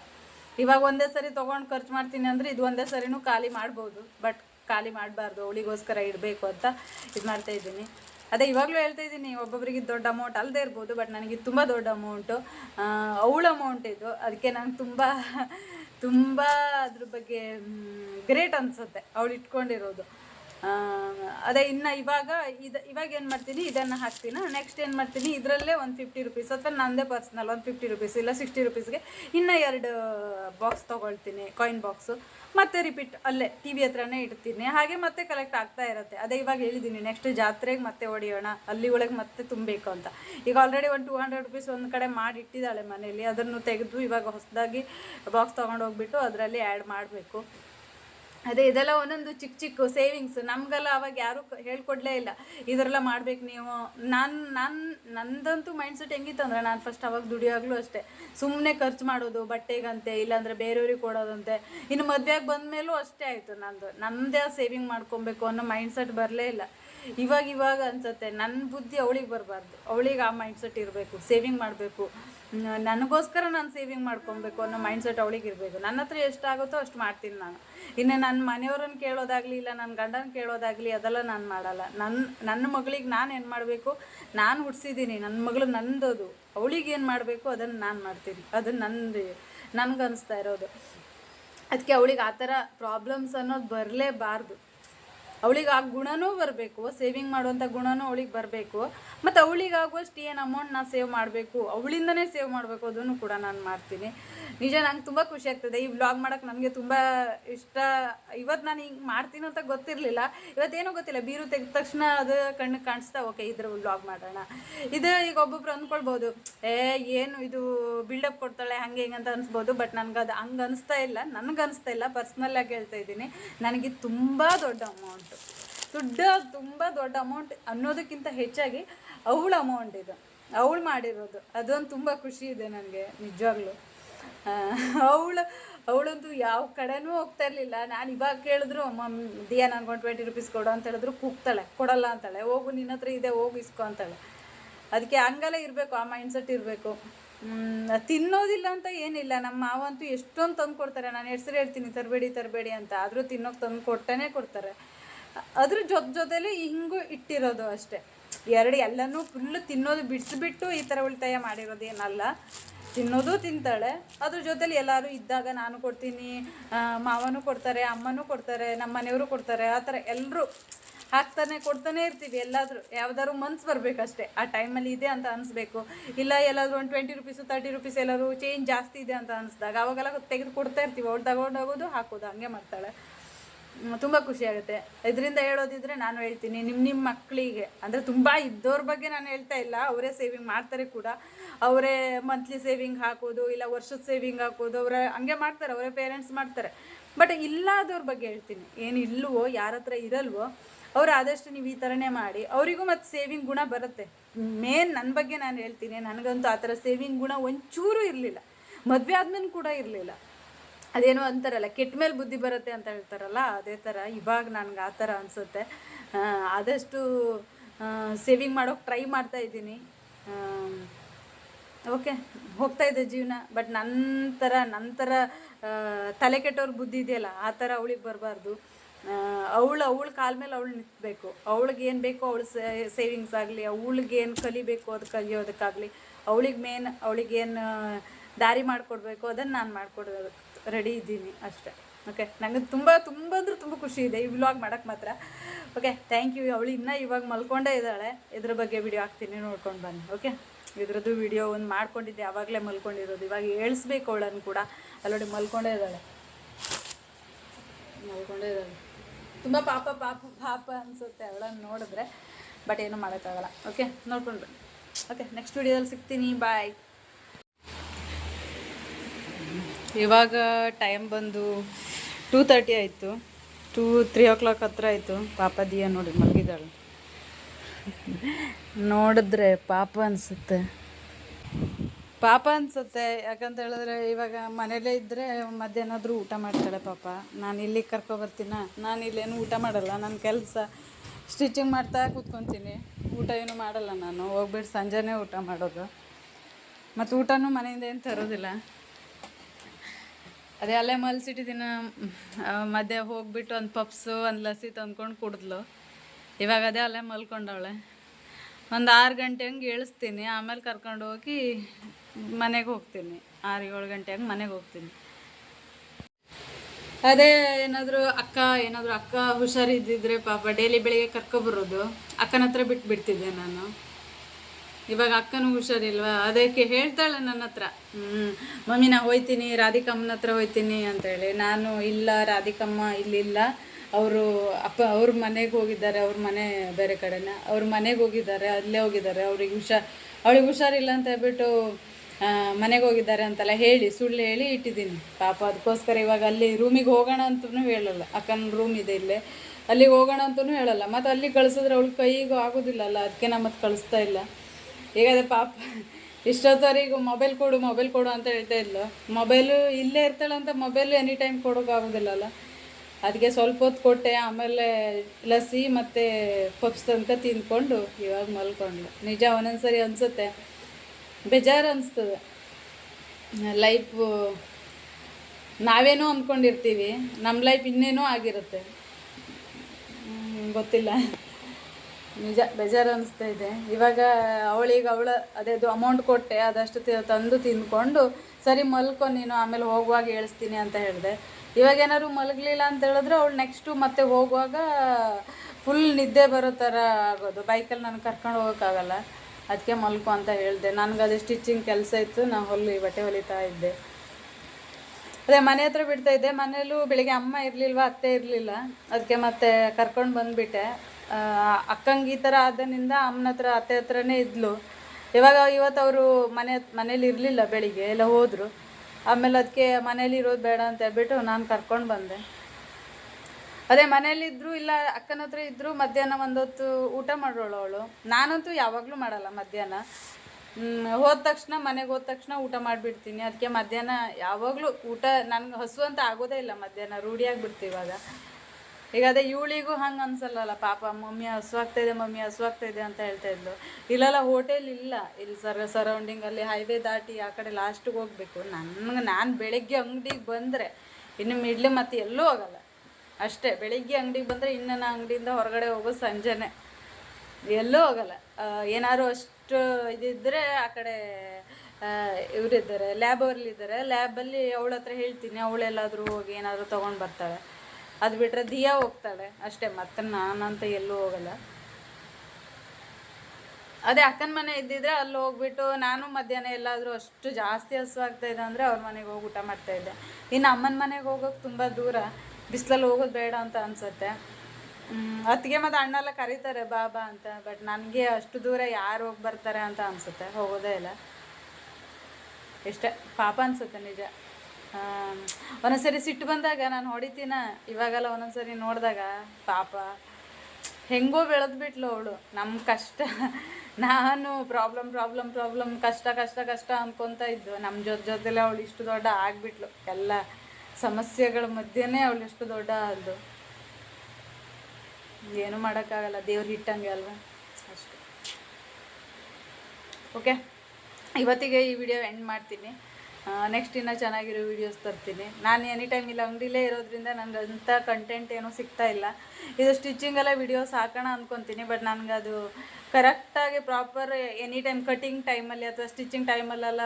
ಇವಾಗ ಒಂದೇ ಸರಿ ತೊಗೊಂಡು ಖರ್ಚು ಮಾಡ್ತೀನಿ ಅಂದರೆ ಇದು ಒಂದೇ ಸರಿನೂ ಖಾಲಿ ಮಾಡ್ಬೋದು. ಬಟ್ ಖಾಲಿ ಮಾಡಬಾರ್ದು, ಅವಳಿಗೋಸ್ಕರ ಇಡಬೇಕು ಅಂತ ಇದು ಮಾಡ್ತಾ ಇದ್ದೀನಿ. ಅದೇ ಇವಾಗಲೂ ಹೇಳ್ತಾ ಇದ್ದೀನಿ ಒಬ್ಬೊಬ್ಬರಿಗೆ ದೊಡ್ಡ ಅಮೌಂಟ್ ಅಲ್ಲದೆ ಇರ್ಬೋದು ಬಟ್ ನನಗೆ ತುಂಬ ದೊಡ್ಡ ಅಮೌಂಟು ಅವಳ ಅಮೌಂಟ್ ಇದು. ಅದಕ್ಕೆ ನಂಗೆ ತುಂಬ ತುಂಬ ಅದ್ರ ಬಗ್ಗೆ ಗ್ರೇಟ್ ಅನಿಸುತ್ತೆ ಅವಳು ಇಟ್ಕೊಂಡಿರೋದು ಅದೇ ಇನ್ನು ಇವಾಗ ಇದು, ಇವಾಗ ಏನು ಮಾಡ್ತೀನಿ, ಇದನ್ನು ಹಾಕ್ತೀನಿ. ನೆಕ್ಸ್ಟ್ ಏನು ಮಾಡ್ತೀನಿ, ಇದರಲ್ಲೇ ಒಂದು ಫಿಫ್ಟಿ ರುಪೀಸ್ ಅಥವಾ ನಂದೇ ಪರ್ಸ್ನಲ್ ಒಂದು ಫಿಫ್ಟಿ ರುಪೀಸ್ ಇಲ್ಲ ಸಿಕ್ಸ್ಟಿ ರುಪೀಸ್ಗೆ ಇನ್ನೂ ಎರಡು ಬಾಕ್ಸ್ ತೊಗೊಳ್ತೀನಿ ಕಾಯಿನ್ ಬಾಕ್ಸು ಮತ್ತೆ ರಿಪೀಟ್ ಅಲ್ಲೇ ಟಿ ವಿ ಹತ್ರನೇ ಇಡ್ತೀನಿ. ಹಾಗೆ ಮತ್ತೆ ಕಲೆಕ್ಟ್ ಆಗ್ತಾ ಇರುತ್ತೆ. ಅದೇ ಇವಾಗ ಹೇಳಿದ್ದೀನಿ ನೆಕ್ಸ್ಟ್ ಜಾತ್ರೆಗೆ ಮತ್ತೆ ಹೊಡಿಯೋಣ, ಅಲ್ಲಿ ಒಳಗೆ ಮತ್ತೆ ತುಂಬಬೇಕು ಅಂತ. ಈಗ ಆಲ್ರೆಡಿ ಒಂದು ಟೂ ಹಂಡ್ರೆಡ್ ರುಪೀಸ್ ಒಂದು ಕಡೆ ಮಾಡಿ ಇಟ್ಟಿದ್ದಾಳೆ ಮನೇಲಿ. ಅದನ್ನು ತೆಗೆದು ಇವಾಗ ಹೊಸದಾಗಿ ಬಾಕ್ಸ್ ತೊಗೊಂಡು ಹೋಗ್ಬಿಟ್ಟು ಅದರಲ್ಲಿ ಆ್ಯಡ್ ಮಾಡಬೇಕು. ಅದೇ ಇದೆಲ್ಲ ಒಂದೊಂದು ಚಿಕ್ಕ ಚಿಕ್ಕ ಸೇವಿಂಗ್ಸ್ ನಮಗೆಲ್ಲ ಅವಾಗ ಯಾರೂ ಹೇಳ್ಕೊಡ್ಲೇ ಇಲ್ಲ. ಇದರೆಲ್ಲ ಮಾಡ್ಬೇಕು ನೀವು. ನಾನು ನಾನು, ನಂದಂತೂ ಮೈಂಡ್ ಸೆಟ್ ಹೆಂಗಿತ್ತು ಅಂದ್ರೆ ನಾನು ಫಸ್ಟ್ ಅವಾಗ ದುಡಿಯೋವಾಗಲೂ ಅಷ್ಟೇ. ಸುಮ್ಮನೆ ಖರ್ಚು ಮಾಡೋದು, ಬಟ್ಟೆಗಂತೆ, ಇಲ್ಲಾಂದರೆ ಬೇರೆಯವ್ರಿಗೆ ಕೊಡೋದಂತೆ. ಇನ್ನು ಮದುವೆಯಾಗಿ ಬಂದಮೇಲೂ ಅಷ್ಟೇ ಆಯಿತು ನಂದು. ನಮ್ಮದೇ ಸೇವಿಂಗ್ ಮಾಡ್ಕೊಬೇಕು ಅನ್ನೋ ಮೈಂಡ್ ಸೆಟ್ ಬರಲೇ ಇಲ್ಲ. ಇವಾಗ ಇವಾಗ ಅನ್ಸುತ್ತೆ. ನನ್ನ ಬುದ್ಧಿ ಅವಳಿಗೆ ಬರಬಾರ್ದು. ಅವಳಿಗೆ ಆ ಮೈಂಡ್ ಸೆಟ್ ಇರಬೇಕು. ಸೇವಿಂಗ್ ಮಾಡಬೇಕು. ನನಗೋಸ್ಕರ ನಾನು ಸೇವಿಂಗ್ ಮಾಡ್ಕೊಬೇಕು ಅನ್ನೋ ಮೈಂಡ್ ಸೆಟ್ ಅವಳಿಗೆ ಇರಬೇಕು. ನನ್ನ ಹತ್ರ ಎಷ್ಟಾಗುತ್ತೋ ಅಷ್ಟು ಮಾಡ್ತೀನಿ ನಾನು. ಇನ್ನು ನನ್ನ ಮನೆಯವ್ರನ್ನ ಕೇಳೋದಾಗಲಿ, ಇಲ್ಲ ನನ್ನ ಗಂಡನ ಕೇಳೋದಾಗಲಿ, ಅದೆಲ್ಲ ನಾನು ಮಾಡಲ್ಲ. ನನ್ನ ನನ್ನ ಮಗಳಿಗೆ ನಾನು ಏನು ಮಾಡಬೇಕು? ನಾನು ಹುಟ್ಟಿಸಿದ್ದೀನಿ ನನ್ನ ಮಗಳು ನಂದದು. ಅವಳಿಗೆ ಏನು ಮಾಡಬೇಕು? ಅದನ್ನು ನಾನು ಮಾಡ್ತೀನಿ. ಅದು ನಂದು ನನಗನ್ನಿಸ್ತಾ ಇರೋದು. ಅದಕ್ಕೆ ಅವಳಿಗೆ ಆ ಥರ ಪ್ರಾಬ್ಲಮ್ಸ್ ಅನ್ನೋದು ಬರಲೇಬಾರ್ದು. ಅವಳಿಗೆ ಆ ಗುಣನೂ ಬರಬೇಕು ಸೇವಿಂಗ್ ಮಾಡುವಂಥ ಗುಣನೂ ಅವಳಿಗೆ ಬರಬೇಕು. ಮತ್ತು ಅವಳಿಗೆ ಆಗುವಷ್ಟು ಏನು ಅಮೌಂಟ್ ನಾನು ಸೇವ್ ಮಾಡಬೇಕು, ಅವಳಿಂದನೇ ಸೇವ್ ಮಾಡಬೇಕು ಅದನ್ನು ಕೂಡ ನಾನು ಮಾಡ್ತೀನಿ. ನಿಜ ನಂಗೆ ತುಂಬ ಖುಷಿ ಆಗ್ತದೆ. ಈ ವ್ಲಾಗ್ ಮಾಡೋಕ್ಕೆ ನನಗೆ ತುಂಬ ಇಷ್ಟ. ಇವತ್ತು ನಾನು ಹಿಂಗೆ ಮಾಡ್ತೀನಿ ಅಂತ ಗೊತ್ತಿರಲಿಲ್ಲ. ಇವತ್ತೇನೂ ಗೊತ್ತಿಲ್ಲ, ಬೀರು ತೆಗೆದ ತಕ್ಷಣ ಅದು ಕಣ್ಣು ಕಾಣಿಸ್ತಾ ಓಕೆ ಇದ್ರ ವ್ಲಾಗ್ ಮಾಡೋಣ. ಇದು ಈಗ ಒಬ್ಬೊಬ್ರು ಅಂದ್ಕೊಳ್ಬೋದು, ಏ, ಏನು ಇದು ಬಿಲ್ಡಪ್ ಕೊಡ್ತಾಳೆ, ಹಂಗೆ ಹಿಂಗೆ ಅಂತ ಅನ್ಸ್ಬೋದು. ಬಟ್ ನನಗೆ ಅದು ಹಂಗೆ ಅನಿಸ್ತಾ ಇಲ್ಲ, ನನಗೆ ಅನಿಸ್ತಾ ಇಲ್ಲ. ಪರ್ಸ್ನಲ್ಲಾಗಿ ಹೇಳ್ತಾ ಇದ್ದೀನಿ. ನನಗೆ ತುಂಬ ದೊಡ್ಡ ಅಮೌಂಟು ದುಡ್ಡು ತುಂಬ ದೊಡ್ಡ ಅಮೌಂಟ್ ಅನ್ನೋದಕ್ಕಿಂತ ಹೆಚ್ಚಾಗಿ ಅವಳ ಅಮೌಂಟ್ ಇದು. ಅವಳು ಮಾಡಿರೋದು. ಅದೊಂದು ತುಂಬ ಖುಷಿ ಇದೆ ನನಗೆ, ನಿಜವಾಗ್ಲೂ. ಅವಳು, ಅವಳಂತೂ ಯಾವ ಕಡೆನೂ ಹೋಗ್ತಾ ಇರಲಿಲ್ಲ. ನಾನು ಇವಾಗ ಕೇಳಿದ್ರು ಮಮ್ ದಿಯಾ, ನನಗೊಂದು ಟ್ವೆಂಟಿ ರುಪೀಸ್ ಕೊಡು ಅಂತ ಹೇಳಿದ್ರು. ಕೂಗ್ತಾಳೆ, ಕೊಡಲ್ಲ ಅಂತಾಳೆ. ಹೋಗು ನಿನ್ನ ಹತ್ರ ಇದೆ, ಹೋಗು, ಇಸ್ಕೊ ಅಂತಾಳೆ. ಅದಕ್ಕೆ ಹಂಗೆಲ್ಲ ಇರಬೇಕು, ಆ ಮೈಂಡ್ಸೆಟ್ ಇರಬೇಕು. ತಿನ್ನೋದಿಲ್ಲ ಅಂತ ಏನಿಲ್ಲ. ನಮ್ಮ ಮಾವಂತೂ ಎಷ್ಟೊಂದು ತಂದು ಕೊಡ್ತಾರೆ ನಾನು ಹೆಸರು ಹೇಳ್ತೀನಿ, ತರಬೇಡಿ ತರಬೇಡಿ ಅಂತ. ಆದರೂ ತಿನ್ನೋಕೆ ತಂದು ಕೊಟ್ಟನೇ ಕೊಡ್ತಾರೆ. ಅದ್ರ ಜೊತೆ ಜೊತೆಲಿ ಹಿಂಗೂ ಇಟ್ಟಿರೋದು ಅಷ್ಟೆ. ಎರಡು ಎಲ್ಲನೂ ಫುಲ್ಲು ತಿನ್ನೋದು ಬಿಡಿಸ್ಬಿಟ್ಟು ಈ ಥರ ಉಳಿತಾಯ ಮಾಡಿರೋದು ಏನಲ್ಲ. ತಿನ್ನೋದು ತಿಂತಾಳೆ. ಅದ್ರ ಜೊತೆಲಿ ಎಲ್ಲರೂ ಇದ್ದಾಗ ನಾನು ಕೊಡ್ತೀನಿ ಮಾವನೂ ಕೊಡ್ತಾರೆ, ಅಮ್ಮನೂ ಕೊಡ್ತಾರೆ ನಮ್ಮ ಮನೆಯವರು ಕೊಡ್ತಾರೆ, ಆ ಥರ ಎಲ್ಲರೂ ಹಾಕ್ತಾನೆ ಕೊಡ್ತಾನೆ ಇರ್ತೀವಿ ಎಲ್ಲಾದರೂ. ಯಾವ್ದಾದ್ರು ಮನ್ಸು ಬರಬೇಕಷ್ಟೇ. ಆ ಟೈಮಲ್ಲಿ ಇದೆ ಅಂತ ಅನಿಸ್ಬೇಕು. ಇಲ್ಲ ಎಲ್ಲಾದರೂ ಒಂದು ಟ್ವೆಂಟಿ ರುಪೀಸು ತರ್ಟಿ ರುಪೀಸ್ ಎಲ್ಲರೂ ಚೇಂಜ್ ಜಾಸ್ತಿ ಇದೆ ಅಂತ ಅನಿಸ್ದಾಗ, ಅವಾಗೆಲ್ಲ ತೆಗೆದು ಕೊಡ್ತಾ ಇರ್ತೀವಿ. ಅವ್ಳು ತಗೊಂಡೋಗೋದು, ಹಾಕೋದು, ಹಂಗೆ ಮಾಡ್ತಾಳೆ. ತುಂಬ ಖುಷಿ ಆಗುತ್ತೆ. ಇದರಿಂದ ಹೇಳೋದಿದ್ರೆ ನಾನು ಹೇಳ್ತೀನಿ ನಿಮ್ಮ ನಿಮ್ಮ ಮಕ್ಕಳಿಗೆ ಅಂದರೆ ತುಂಬ ಇದ್ದವ್ರ ಬಗ್ಗೆ ನಾನು ಹೇಳ್ತಾ ಇಲ್ಲ, ಅವರೇ ಸೇವಿಂಗ್ ಮಾಡ್ತಾರೆ ಕೂಡ. ಅವರೇ ಮಂತ್ಲಿ ಸೇವಿಂಗ್ ಹಾಕೋದು, ಇಲ್ಲ ವರ್ಷದ ಸೇವಿಂಗ್ ಹಾಕೋದು, ಅವರ ಹಂಗೆ ಮಾಡ್ತಾರೆ, ಅವರೇ ಪೇರೆಂಟ್ಸ್ ಮಾಡ್ತಾರೆ. ಬಟ್ ಇಲ್ಲದವ್ರ ಬಗ್ಗೆ ಹೇಳ್ತೀನಿ, ಏನು ಇಲ್ಲವೋ ಯಾರ ಹತ್ರ ಇರಲ್ವೋ, ಅವ್ರು ಆದಷ್ಟು ನೀವು ಈ ಥರನೇ ಮಾಡಿ. ಅವರಿಗೂ ಮತ್ತು ಸೇವಿಂಗ್ ಗುಣ ಬರುತ್ತೆ. ಮೇನ್ ನನ್ನ ಬಗ್ಗೆ ನಾನು ಹೇಳ್ತೀನಿ, ನನಗಂತೂ ಆ ಥರ ಸೇವಿಂಗ್ ಗುಣ ಒಂಚೂರು ಇರಲಿಲ್ಲ. ಮದುವೆ ಆದ್ಮೇಲೆ ಕೂಡ ಇರಲಿಲ್ಲ. ಅದೇನೋ ಅಂತಾರಲ್ಲ, ಕೆಟ್ಟ ಮೇಲೆ ಬುದ್ಧಿ ಬರುತ್ತೆ ಅಂತ ಹೇಳ್ತಾರಲ್ಲ, ಅದೇ ಥರ ಇವಾಗ ನನಗೆ ಆ ಥರ ಅನಿಸುತ್ತೆ. ಆದಷ್ಟು ಸೇವಿಂಗ್ ಮಾಡೋಕೆ ಟ್ರೈ ಮಾಡ್ತಾ ಇದ್ದೀನಿ. ಓಕೆ, ಹೋಗ್ತಾ ಇದೆ ಜೀವನ ಬಟ್ ನನ್ನ ಥರ ತಲೆ ಕೆಟ್ಟವ್ರ ಬುದ್ಧಿ ಇದೆಯಲ್ಲ, ಆ ಥರ ಅವಳಿಗೆ ಬರಬಾರ್ದು. ಅವಳು, ಅವಳ ಕಾಲ ಮೇಲೆ ಅವಳು ನಿಂತಬೇಕು. ಅವಳಿಗೆ ಏನು ಬೇಕೋ ಅವಳು ಸೇವಿಂಗ್ಸ್ ಆಗಲಿ, ಅವಳಿಗೆ ಏನು ಕಲಿಬೇಕು ಅದು ಕಲಿಯೋದಕ್ಕಾಗಲಿ, ಅವಳಿಗೆ ಮೇನ್ ಅವಳಿಗೇನು ದಾರಿ ಮಾಡಿಕೊಡ್ಬೇಕು ಅದನ್ನು ನಾನು ಮಾಡಿಕೊಡೋದಕ್ಕೆ ರೆಡಿ ಇದ್ದೀನಿ ಅಷ್ಟೇ. ಓಕೆ ನನಗೆ ತುಂಬ ತುಂಬ ಅಂದ್ರೆ ತುಂಬ ಖುಷಿ ಇದೆ ಈ ವ್ಲಾಗ್ ಮಾಡೋಕ್ಕೆ ಮಾತ್ರ. ಓಕೆ ಥ್ಯಾಂಕ್ ಯು ಅವಳು ಇನ್ನೂ ಇವಾಗ ಮಲ್ಕೊಂಡೇ ಇದ್ದಾಳೆ. ಇದ್ರ ಬಗ್ಗೆ ವಿಡಿಯೋ ಹಾಕ್ತೀನಿ, ನೋಡ್ಕೊಂಡು ಬನ್ನಿ. ಓಕೆ ಇದ್ರದ್ದು ವಿಡಿಯೋ ಒಂದು ಮಾಡ್ಕೊಂಡಿದ್ದೆ ಆವಾಗಲೇ ಮಲ್ಕೊಂಡಿರೋದು. ಇವಾಗ ಹೇಳಿಸ್ಬೇಕು ಅವಳನ್ನು ಕೂಡ. ಅಲ್ಲೋಡಿ ಮಲ್ಕೊಂಡೇ ಇದ್ದಾಳೆ. ಮಲ್ಕೊಂಡೇ ಇದ್ದಾಳೆ. ತುಂಬ ಪಾಪ ಪಾಪ ಪಾಪ ಅನಿಸುತ್ತೆ ಅವಳನ್ನು ನೋಡಿದ್ರೆ. ಬಟ್ ಏನೂ ಮಾಡೋಕ್ಕಾಗಲ್ಲ. ಓಕೆ ನೋಡ್ಕೊಂಡು ಬನ್ನಿ. ಓಕೆ ನೆಕ್ಸ್ಟ್ ವಿಡಿಯೋದಲ್ಲಿ ಸಿಗ್ತೀನಿ. ಬಾಯ್ ಇವಾಗ ಟೈಮ್ ಬಂದು ಟೂ ತರ್ಟಿ ಆಯಿತು. ಟೂ ತ್ರೀ ಓ ಕ್ಲಾಕ್ ಹತ್ರ ಆಯಿತು. ಪಾಪ ದಿಯ ನೋಡಿ ಮಲಗಿದ್ದಾಳೆ. ನೋಡಿದ್ರೆ ಪಾಪ ಅನಿಸುತ್ತೆ. ಪಾಪ ಅನಿಸುತ್ತೆ. ಯಾಕಂತ ಹೇಳಿದ್ರೆ ಇವಾಗ ಮನೇಲೇ ಇದ್ದರೆ ಮಧ್ಯಾಹ್ನಾದ್ರೂ ಊಟ ಮಾಡ್ತಾಳೆ ಪಾಪ. ನಾನು ಇಲ್ಲಿಗೆ ಕರ್ಕೊಬರ್ತೀನ ನಾನು ಇಲ್ಲೇನು ಊಟ ಮಾಡಲ್ಲ. ನನ್ನ ಕೆಲಸ ಸ್ಟಿಚಿಂಗ್ ಮಾಡ್ತಾ ಕೂತ್ಕೊತೀನಿ. ಊಟ ಏನು ಮಾಡಲ್ಲ ನಾನು. ಹೋಗ್ಬಿಟ್ಟು ಸಂಜೆನೇ ಊಟ ಮಾಡೋದು. ಮತ್ತು ಊಟನೂ ಮನೆಯಿಂದ ಏನು ತರೋದಿಲ್ಲ. ಅದೇ ಅಲ್ಲೇ ಮಲ್ಸಿಟ್ಟಿದ್ದೀನ ಮಧ್ಯೆ ಹೋಗ್ಬಿಟ್ಟು ಒಂದು ಪಪ್ಸು, ಒಂದು ಲಸಿ ತಂದ್ಕೊಂಡು ಕುಡಿದ್ಲು. ಇವಾಗ ಅದೇ ಅಲ್ಲೇ ಮಲ್ಕೊಂಡವಳೆ. ಒಂದು ಆರು ಗಂಟೆ ಹಂಗೆ ಇಳಿಸ್ತೀನಿ ಆಮೇಲೆ ಕರ್ಕೊಂಡು ಹೋಗಿ ಮನೆಗೆ ಹೋಗ್ತೀನಿ. ಆರು ಏಳು ಗಂಟೆ ಹಂಗೆ ಮನೆಗೆ ಹೋಗ್ತೀನಿ. ಅದೇ ಏನಾದರೂ ಅಕ್ಕ ಏನಾದರೂ ಅಕ್ಕ ಹುಷಾರಿದ್ದಿದ್ರೆ ಪಾಪ ಡೈಲಿ ಬೆಳಿಗ್ಗೆ ಕರ್ಕೊಬರೋದು ಅಕ್ಕನ ಹತ್ರ ಬಿಟ್ಟು ಬಿಡ್ತಿದ್ದೆ ನಾನು. ಇವಾಗ ಅಕ್ಕನೂ ಹುಷಾರಿಲ್ವಾ? ಅದಕ್ಕೆ ಹೇಳ್ತಾಳೆ ನನ್ನ ಹತ್ರ. ಹ್ಞೂ ಮಮ್ಮಿ, ನಾ ಹೋಯ್ತೀನಿ, ರಾಧಿಕಮ್ಮನ ಹತ್ರ ಹೋಯ್ತೀನಿ ಅಂತೇಳಿ ನಾನು ಇಲ್ಲ, ರಾಧಿಕಮ್ಮ ಇಲ್ಲಿಲ್ಲ. ಅವರು ಅಪ್ಪ, ಅವ್ರ ಮನೆಗೆ ಹೋಗಿದ್ದಾರೆ, ಅವ್ರ ಮನೆ ಬೇರೆ ಕಡೆನ. ಅವ್ರ ಮನೆಗೆ ಹೋಗಿದ್ದಾರೆ, ಅಲ್ಲೇ ಹೋಗಿದ್ದಾರೆ. ಅವ್ರಿಗೆ ಹುಷಾರ್ ಅವಳಿಗೆ ಹುಷಾರಿಲ್ಲ ಅಂತ ಹೇಳ್ಬಿಟ್ಟು ಮನೆಗೆ ಹೋಗಿದ್ದಾರೆ ಅಂತೆಲ್ಲ ಹೇಳಿ, ಸುಳ್ಳು ಹೇಳಿ ಇಟ್ಟಿದ್ದೀನಿ. ಪಾಪ ಅದಕ್ಕೋಸ್ಕರ ಇವಾಗ ಅಲ್ಲಿ ರೂಮಿಗೆ ಹೋಗೋಣ ಅಂತೂ ಹೇಳಲ್ಲ. ಅಕ್ಕನ ರೂಮ್ ಇದೆ ಇಲ್ಲೇ. ಅಲ್ಲಿಗೆ ಹೋಗೋಣ ಅಂತೂ ಹೇಳಲ್ಲ. ಮತ್ತು ಅಲ್ಲಿಗೆ ಕಳಿಸಿದ್ರೆ ಅವಳು ಕೈಗೂ ಆಗೋದಿಲ್ಲಲ್ಲ. ಅದಕ್ಕೆ ನಾ ಮತ್ತೆ ಕಳಿಸ್ತಾ ಇಲ್ಲ. ಈಗ ಅದೇ ಪಾಪ, ಇಷ್ಟೊತ್ತವರೆಗೂ ಮೊಬೈಲ್ ಕೊಡು ಮೊಬೈಲ್ ಕೊಡು ಅಂತ ಹೇಳ್ತಾ ಇದ್ಲು. ಮೊಬೈಲು ಇಲ್ಲೇ ಇರ್ತಾಳೆ ಅಂತ ಮೊಬೈಲು ಎನಿ ಟೈಮ್ ಕೊಡೋಕ್ಕಾಗೋದಿಲ್ಲಲ್ಲ ಅದಕ್ಕೆ ಸ್ವಲ್ಪ ಹೊತ್ತು ಕೊಟ್ಟೆ, ಆಮೇಲೆ ಲಸಿ ಮತ್ತು ಪಪ್ಸ್ ತನಕ ತಿಂದ್ಕೊಂಡು ಇವಾಗ ಮಲ್ಕೊಂಡ್ಲು ನಿಜ ಒಂದೊಂದ್ಸರಿ ಅನಿಸುತ್ತೆ. ಬೇಜಾರು ಅನಿಸ್ತದೆ. ಲೈಫು ನಾವೇನೋ ಅಂದ್ಕೊಂಡಿರ್ತೀವಿ ನಮ್ಮ ಲೈಫ್ ಇನ್ನೇನೋ ಆಗಿರುತ್ತೆ. ಗೊತ್ತಿಲ್ಲ. ನಿಜ, ಬೇಜಾರು ಅನಿಸ್ತಾ ಇದೆ. ಇವಾಗ ಅವಳಿಗೆ ಅವಳ ಅದೇದು ಅಮೌಂಟ್ ಕೊಟ್ಟೆ, ಅದಷ್ಟು ತಂದು ತಿಂದ್ಕೊಂಡು, ಸರಿ ಮಲ್ಕೊ ನೀನು, ಆಮೇಲೆ ಹೋಗುವಾಗ ಹೇಳ್ಸ್ತೀನಿ ಅಂತ ಹೇಳಿದೆ. ಇವಾಗ ಏನಾದ್ರು ಮಲಗಲಿಲ್ಲ ಅಂತ ಹೇಳಿದ್ರೆ ಅವಳು ನೆಕ್ಸ್ಟು ಮತ್ತೆ ಹೋಗುವಾಗ ಫುಲ್ ನಿದ್ದೆ ಬರೋ ಥರ ಆಗೋದು. ಬೈಕಲ್ಲಿ ನಾನು ಕರ್ಕೊಂಡು ಹೋಗೋಕ್ಕಾಗಲ್ಲ. ಅದಕ್ಕೆ ಮಲ್ಕೊ ಅಂತ ಹೇಳಿದೆ. ನನಗೆ ಅದು ಸ್ಟಿಚಿಂಗ್ ಕೆಲಸ ಇತ್ತು, ನಾನು ಹೊಲಿ, ಬಟ್ಟೆ ಹೊಲಿತಾ ಇದ್ದೆ. ಅದೇ ಮನೆ ಹತ್ರ ಬಿಡ್ತಾ ಇದ್ದೆ. ಮನೇಲೂ ಬೆಳಿಗ್ಗೆ ಅಮ್ಮ ಇರಲಿಲ್ವ, ಅತ್ತೆ ಇರಲಿಲ್ಲ. ಅದಕ್ಕೆ ಮತ್ತೆ ಕರ್ಕೊಂಡು ಬಂದುಬಿಟ್ಟೆ. ಅಕ್ಕಂಗೆ ಈ ಥರ ಆದ್ದರಿಂದ ಅಮ್ಮನ ಹತ್ರ, ಅತ್ತೆ ಹತ್ರನೇ ಇದ್ಲು. ಇವಾಗ ಇವತ್ತು ಅವರು ಮನೆ, ಮನೇಲಿ ಇರಲಿಲ್ಲ ಬೆಳಿಗ್ಗೆ, ಎಲ್ಲ ಹೋದರು. ಆಮೇಲೆ ಅದಕ್ಕೆ ಮನೇಲಿ ಇರೋದು ಬೇಡ ಅಂತ ಹೇಳ್ಬಿಟ್ಟು ನಾನು ಕರ್ಕೊಂಡು ಬಂದೆ. ಅದೇ ಮನೇಲಿದ್ರು ಇಲ್ಲ ಅಕ್ಕನ ಹತ್ರ ಇದ್ರು ಮಧ್ಯಾಹ್ನ ಒಂದೊತ್ತು ಊಟ ಮಾಡೋಳು ಅವಳು. ನಾನಂತೂ ಯಾವಾಗಲೂ ಮಾಡಲ್ಲ ಮಧ್ಯಾಹ್ನ. ಹೋದ ತಕ್ಷಣ, ಮನೆಗೆ ಹೋದ ತಕ್ಷಣ ಊಟ ಮಾಡಿಬಿಡ್ತೀನಿ. ಅದಕ್ಕೆ ಮಧ್ಯಾಹ್ನ ಯಾವಾಗಲೂ ಊಟ ನನಗೆ ಹಸು ಅಂತ ಆಗೋದೇ ಇಲ್ಲ ಮಧ್ಯಾಹ್ನ ರೂಢಿಯಾಗ್ಬಿಡ್ತು ಇವಾಗ. ಈಗ ಅದೇ ಇವಳಿಗೂ ಹಂಗೆ ಅನ್ಸಲ್ಲಲ್ಲ, ಪಾಪ ಮಮ್ಮಿ ಹಸುವಾಗ್ತಾ ಇದೆ, ಮಮ್ಮಿ ಹಸುವಾಗ್ತಾ ಇದೆ ಅಂತ ಹೇಳ್ತಾ ಇದ್ಲು. ಇಲ್ಲೆಲ್ಲ ಹೋಟೆಲ್ ಇಲ್ಲ. ಇಲ್ಲಿ ಸರ ಸರೌಂಡಿಂಗಲ್ಲಿ ಹೈವೇ ದಾಟಿ ಆ ಕಡೆ ಲಾಸ್ಟಿಗೆ ಹೋಗಬೇಕು. ನನಗೆ, ನಾನು ಬೆಳಗ್ಗೆ ಅಂಗಡಿಗೆ ಬಂದರೆ, ಇನ್ನು ಮಿಡ್ಲೆ ಮತ್ತೆ ಎಲ್ಲೂ ಹೋಗಲ್ಲ. ಅಷ್ಟೇ, ಬೆಳಿಗ್ಗೆ ಅಂಗಡಿಗೆ ಬಂದರೆ ಇನ್ನು ನಾ ಅಂಗಡಿಯಿಂದ ಹೊರಗಡೆ ಹೋಗೋದು ಸಂಜೆನೆ. ಎಲ್ಲೂ ಹೋಗಲ್ಲ. ಏನಾದ್ರು ಅಷ್ಟು ಇದಿದ್ದರೆ ಆ ಕಡೆ ಇವರಿದ್ದಾರೆ ಲ್ಯಾಬ್ ಅವರಲ್ಲಿದ್ದಾರೆ. ಲ್ಯಾಬಲ್ಲಿ ಅವಳ ಹತ್ರ ಹೇಳ್ತೀನಿ, ಅವಳೆಲ್ಲಾದರೂ ಹೋಗಿ ಏನಾದರೂ ತೊಗೊಂಡು ಬರ್ತಾಳೆ. ಅದು ಬಿಟ್ಟರೆ ದಿಯಾ ಹೋಗ್ತಾಳೆ. ಅಷ್ಟೇ ಮತ್ತೆ ನಾನಂತ ಎಲ್ಲೂ ಹೋಗಲ್ಲ. ಅದೇ ಅಕ್ಕನ ಮನೆ ಇದ್ದಿದ್ರೆ ಅಲ್ಲಿ ಹೋಗ್ಬಿಟ್ಟು ನಾನು ಮಧ್ಯಾಹ್ನ ಎಲ್ಲಾದರೂ ಅಷ್ಟು ಜಾಸ್ತಿ ಹಸುವಾಗ್ತಾ ಇದೆ ಅಂದರೆ ಅವ್ರ ಮನೆಗೆ ಹೋಗಿ ಊಟ ಮಾಡ್ತಾ ಇದ್ದೆ. ಇನ್ನು ಅಮ್ಮನ ಮನೆಗೆ ಹೋಗೋಕೆ ತುಂಬ ದೂರ. ಬಿಸಿಲಲ್ಲಿ ಹೋಗೋದು ಬೇಡ ಅಂತ ಅನಿಸುತ್ತೆ. ಅತ್ತಿಗೆ ಮತ್ತು ಅಣ್ಣ ಎಲ್ಲ ಕರೀತಾರೆ ಬಾಬಾ ಅಂತ. ಬಟ್ ನನಗೆ ಅಷ್ಟು ದೂರ ಯಾರು ಹೋಗಿ ಬರ್ತಾರೆ ಅಂತ ಅನಿಸುತ್ತೆ. ಹೋಗೋದೇ ಇಲ್ಲ. ಇಷ್ಟೇ ಪಾಪ ಅನಿಸುತ್ತೆ ನಿಜ. ಒಂದೊಂದ್ಸರಿ ಸಿಟ್ಟು ಬಂದಾಗ ನಾನು ಹೊಡಿತೀನ, ಇವಾಗೆಲ್ಲ ಒಂದೊಂದ್ಸರಿ ನೋಡಿದಾಗ ಪಾಪ. ಹೆಂಗೋ ಬೆಳೆದ್ಬಿಟ್ಲು ಅವಳು. ನಮ್ಮ ಕಷ್ಟ, ನಾನು ಪ್ರಾಬ್ಲಮ್ ಪ್ರಾಬ್ಲಮ್ ಪ್ರಾಬ್ಲಮ್, ಕಷ್ಟ ಕಷ್ಟ ಕಷ್ಟ ಅನ್ಕೊಂತ ಇದ್ದು ನಮ್ಮ ಜೊತೆ ಜೊತೆಲೆ ಅವಳು ಇಷ್ಟು ದೊಡ್ಡ ಆಗಿಬಿಟ್ಲು. ಎಲ್ಲ ಸಮಸ್ಯೆಗಳ ಮಧ್ಯೆನೇ ಅವಳು ಇಷ್ಟು ದೊಡ್ಡ ಅದು ಏನು ಮಾಡೋಕ್ಕಾಗಲ್ಲ. ದೇವ್ರ ಹಿಟ್ಟಂಗೆ ಅಲ್ವಾ? ಅಷ್ಟು. ಓಕೆ ಇವತ್ತಿಗೆ ಈ ವಿಡಿಯೋ ಎಂಡ್ ಮಾಡ್ತೀನಿ. ನೆಕ್ಸ್ಟ್ ಇನ್ನೂ ಚೆನ್ನಾಗಿರೋ ವೀಡಿಯೋಸ್ ತರ್ತೀನಿ. ನಾನು ಎನಿ ಟೈಮ್ ಇಲ್ಲಿ, ಅಂಗಡಿಲೇ ಇರೋದ್ರಿಂದ ನನಗೆ ಅಂಥ ಕಂಟೆಂಟ್ ಏನೂ ಸಿಗ್ತಾ ಇಲ್ಲ. ಇದು ಸ್ಟಿಚಿಂಗೆಲ್ಲ ವಿಡಿಯೋಸ್ ಹಾಕೋಣ ಅಂದ್ಕೊತೀನಿ ಬಟ್ ನನಗೆ ಅದು ಕರೆಕ್ಟಾಗಿ ಪ್ರಾಪರ್ ಎನಿ ಟೈಮ್ ಕಟಿಂಗ್ ಟೈಮಲ್ಲಿ ಅಥವಾ ಸ್ಟಿಚಿಂಗ್ ಟೈಮಲ್ಲೆಲ್ಲ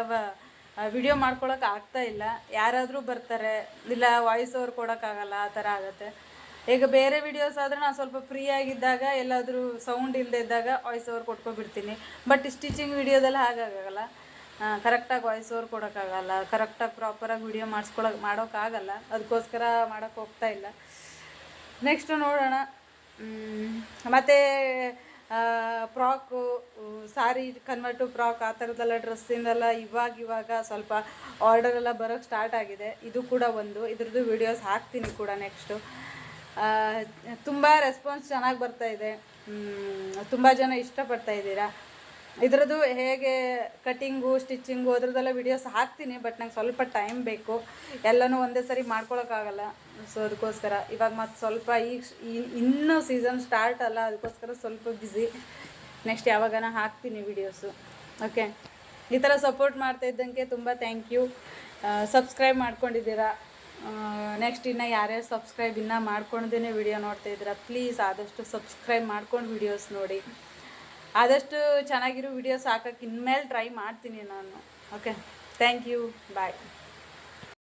ವಿಡಿಯೋ ಮಾಡ್ಕೊಳಕ್ಕೆ ಆಗ್ತಾ ಇಲ್ಲ. ಯಾರಾದರೂ ಬರ್ತಾರೆ, ಇಲ್ಲ ವಾಯ್ಸ್ ಓವರ್ ಕೊಡೋಕ್ಕಾಗಲ್ಲ ಆ ಥರ ಆಗುತ್ತೆ. ಈಗ ಬೇರೆ ವಿಡಿಯೋಸ್ ಆದರೆ ನಾನು ಸ್ವಲ್ಪ ಫ್ರೀ ಆಗಿದ್ದಾಗ, ಎಲ್ಲಾದರೂ ಸೌಂಡ್ ಇಲ್ಲದೆ ಇದ್ದಾಗ ವಾಯ್ಸ್ ಓವರ್ ಕೊಟ್ಕೊಬಿಡ್ತೀನಿ. ಬಟ್ ಸ್ಟಿಚಿಂಗ್ ವಿಡಿಯೋದೆಲ್ಲ ಹಾಗಾಗಲ್ಲ ಕರೆಕ್ಟಾಗಿ ವಾಯ್ಸ್ ಓವರ್ ಕೊಡೋಕ್ಕಾಗಲ್ಲ ಕರೆಕ್ಟಾಗಿ ಪ್ರಾಪರಾಗಿ ವಿಡಿಯೋ ಮಾಡಿಸ್ಕೊಳಕ್ಕೆ ಮಾಡೋಕ್ಕಾಗಲ್ಲ. ಅದಕ್ಕೋಸ್ಕರ ಮಾಡೋಕ್ಕೆ ಹೋಗ್ತಾ ಇಲ್ಲ. ನೆಕ್ಸ್ಟ್ ನೋಡೋಣ. ಮತ್ತು ಫ್ರಾಕು ಸಾರಿ ಕನ್ವರ್ಟು ಫ್ರಾಕ್ ಆ ಥರದ್ದೆಲ್ಲ ಡ್ರೆಸ್ಸಿಂದೆಲ್ಲ ಇವಾಗ ಇವಾಗ ಸ್ವಲ್ಪ ಆರ್ಡರ್ ಎಲ್ಲ ಬರೋಕ್ಕೆ ಸ್ಟಾರ್ಟ್ ಆಗಿದೆ. ಇದು ಕೂಡ ಒಂದು. ಇದ್ರದ್ದು ವಿಡಿಯೋಸ್ ಹಾಕ್ತೀನಿ ಕೂಡ ನೆಕ್ಸ್ಟು ತುಂಬ ರೆಸ್ಪಾನ್ಸ್ ಚೆನ್ನಾಗಿ ಬರ್ತಾ ಇದೆ. ತುಂಬ ಜನ ಇಷ್ಟಪಡ್ತಾ ಇದ್ದೀರಾ? ಇದರದ್ದು ಹೇಗೆ ಕಟಿಂಗು ಸ್ಟಿಚಿಂಗು ಅದರದ್ದೆಲ್ಲ ವೀಡಿಯೋಸ್ ಹಾಕ್ತೀನಿ ಬಟ್ ನಂಗೆ ಸ್ವಲ್ಪ ಟೈಮ್ ಬೇಕು. ಎಲ್ಲನೂ ಒಂದೇ ಸರಿ ಮಾಡ್ಕೊಳಕ್ಕಾಗಲ್ಲ. ಸೊ ಅದಕ್ಕೋಸ್ಕರ ಇವಾಗ ಮತ್ತು ಸ್ವಲ್ಪ ಈಗ ಇನ್- ಇನ್ನೂ ಸೀಸನ್ ಸ್ಟಾರ್ಟ್ ಅಲ್ಲ ಅದಕ್ಕೋಸ್ಕರ ಸ್ವಲ್ಪ ಬ್ಯುಸಿ ನೆಕ್ಸ್ಟ್ ಯಾವಾಗನ ಹಾಕ್ತೀನಿ ವಿಡಿಯೋಸು ಓಕೆ ಈ ಥರ ಸಪೋರ್ಟ್ ಮಾಡ್ತಾ ಇದ್ದಂಗೆ ತುಂಬ ಥ್ಯಾಂಕ್ ಯು ಸಬ್ಸ್ಕ್ರೈಬ್ ಮಾಡ್ಕೊಂಡಿದ್ದೀರಾ? ನೆಕ್ಸ್ಟ್ ಇನ್ನು ಯಾರ್ಯಾರು ಸಬ್ಸ್ಕ್ರೈಬ್ ಇನ್ನೂ ಮಾಡ್ಕೊಂಡೇ ವಿಡಿಯೋ ನೋಡ್ತಾ ಇದ್ದೀರಾ ಪ್ಲೀಸ್ ಆದಷ್ಟು ಸಬ್ಸ್ಕ್ರೈಬ್ ಮಾಡ್ಕೊಂಡು ವಿಡಿಯೋಸ್ ನೋಡಿ. ಆದಷ್ಟು ಚೆನ್ನಾಗಿರೋ ವಿಡಿಯೋಸ್ ಹಾಕಕ್ಕೆ ಇನ್ಮೇಲೆ ಟ್ರೈ ಮಾಡ್ತೀನಿ ನಾನು. Okay thank you bye